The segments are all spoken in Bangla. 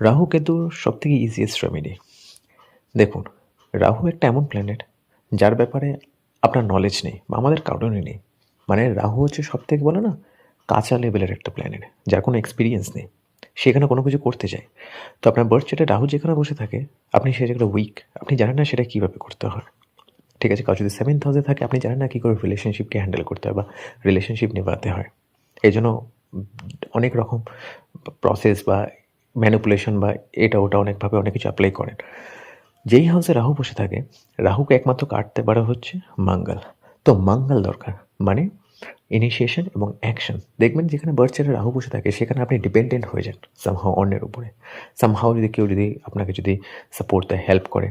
রাহু কেতুর সব থেকে ইজিয়েস্ট রেমেডি দেখুন, রাহু একটা এমন প্ল্যানেট যার ব্যাপারে আপনার নলেজ নেই, বা আমাদের কারণই নেই। মানে রাহু হচ্ছে সব থেকে বলে না, কাঁচা লেভেলের একটা প্ল্যানেট যার কোনো এক্সপিরিয়েন্স নেই। সেখানে কোনো কিছু করতে চায়। তো আপনার বার্থ চার্টে রাহু যেখানে বসে থাকে, আপনি সে জায়গাটা উইক আপনি জানেন না সেটা কীভাবে করতে হয়। ঠিক আছে কারও যদি সেভেন্থ হাউসে থাকে, আপনি জানেন না কী করে রিলেশনশিপকে হ্যান্ডেল করতে হয়, বা রিলেশনশিপ নেভাতে হয়। এই জন্য অনেক রকম প্রসেস বা ম্যানিপুলেশন বা এটা, ওটা অনেকভাবে অনেক কিছু অ্যাপ্লাই করেন। যেই হাউসে রাহু বসে থাকে, রাহুকে একমাত্র কাটতে পারা হচ্ছে মঙ্গল। তো মঙ্গল দরকার মানে ইনিশিয়েশন এবং অ্যাকশন দেখবেন যেখানে বার্চারে রাহু বসে থাকে, সেখানে আপনি ডিপেন্ডেন্ট হয়ে যান সামহাও অন্যের উপরে। সামহাও যদি কেউ যদি আপনাকে যদি সাপোর্ট দেয় হেল্প করে,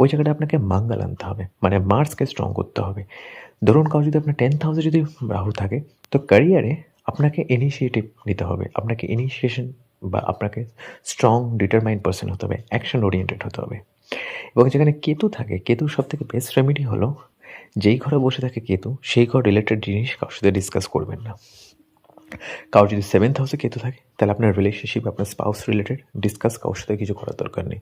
ওই জায়গাটা আপনাকে মঙ্গল আনতে হবে মানে মার্সকে স্ট্রং করতে হবে। ধরুন কাউ যদি আপনার টেন্থ হাউসে যদি রাহু থাকে, তো ক্যারিয়ারে আপনাকে ইনিশিয়েটিভ নিতে হবে, আপনাকে ইনিশিয়েশন বা আপনাকে স্ট্রং ডিটারমাইন্ড পার্সন হতে হবে অ্যাকশন ওরিয়েন্টেড হতে হবে। এবং যেখানে কেতু থাকে, কেতুর সব থেকে বেস্ট রেমেডি হলো, যেই ঘরে বসে থাকে কেতু, সেই ঘর রিলেটেড জিনিস কারোর সাথে ডিসকাস করবেন না। কারও যদি সেভেন্থ হাউসে কেতু থাকে, তাহলে আপনার রিলেশনশিপ আপনার স্পাউস রিলেটেড ডিসকাস কারোর সাথে কিছু করার দরকার নেই।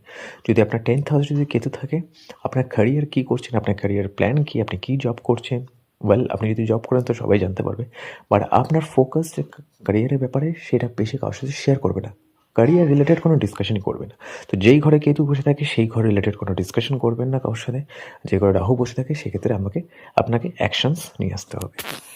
যদি আপনার টেন্থ হাউসে যদি কেতু থাকে, আপনার ক্যারিয়ার কী করছেন, আপনার ক্যারিয়ার প্ল্যান কী, আপনি কী জব করছেন ওয়েল আপনি যদি জব করেন তো সবাই জানতে পারবে। বাট আপনার ফোকাস যে ক্যারিয়ারের ব্যাপারে, সেটা বেশি কারোর সাথে শেয়ার করবে না। ক্যারিয়ার রিলেটেড কোনো ডিসকাশনই করবে না। তো যেই ঘরে কেতু বসে থাকে, সেই ঘর রিলেটেড কোনো ডিসকাশন করবেন না কারোর সাথে। যে ঘরে রাহু বসে থাকে, সেক্ষেত্রে আমাকে, আপনাকে অ্যাকশানস নিয়ে আসতে হবে।